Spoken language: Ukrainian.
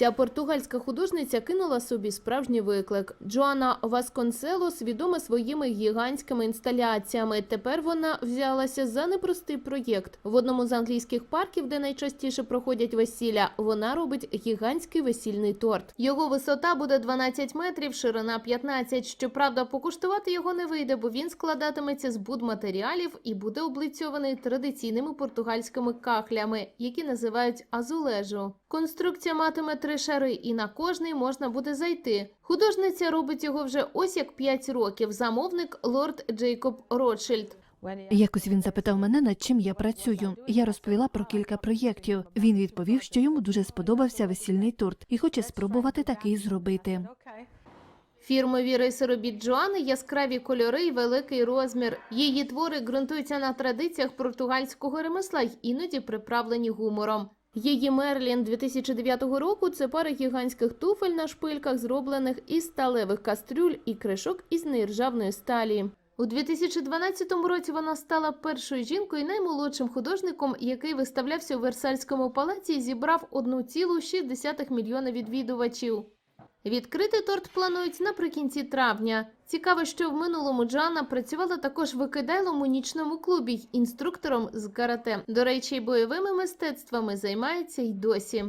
Ця португальська художниця кинула собі справжній виклик. Джоанна Васконселос відома своїми гігантськими інсталяціями. Тепер вона взялася за непростий проєкт. В одному з англійських парків, де найчастіше проходять весілля, вона робить гігантський весільний торт. Його висота буде 12 метрів, ширина 15. Щоправда, покуштувати його не вийде, бо він складатиметься з будматеріалів і буде облицьований традиційними португальськими кахлями, які називають азулежу. Конструкція матиме три шари, і на кожний можна буде зайти. Художниця робить його вже ось як 5 років. Замовник лорд Джейкоб Ротшильд. Якось він запитав мене, над чим я працюю. Я розповіла про кілька проєктів. Він відповів, що йому дуже сподобався весільний торт і хоче спробувати такий зробити. Фірмові риси робіт Джоани яскраві кольори і великий розмір. Її твори ґрунтуються на традиціях португальського ремесла й іноді приправлені гумором. Її Мерлін 2009 року це пара гігантських туфель на шпильках, зроблених із сталевих кастрюль і кришок із нержавної сталі. У 2012 році вона стала першою жінкою і наймолодшим художником, який виставлявся у Версальському палаці і зібрав 1,6 мільйона відвідувачів. Відкрити торт планують наприкінці травня. Цікаво, що в минулому Джана працювала також в у нічному клубі інструктором з карате. До речі, бойовими мистецтвами займається й досі.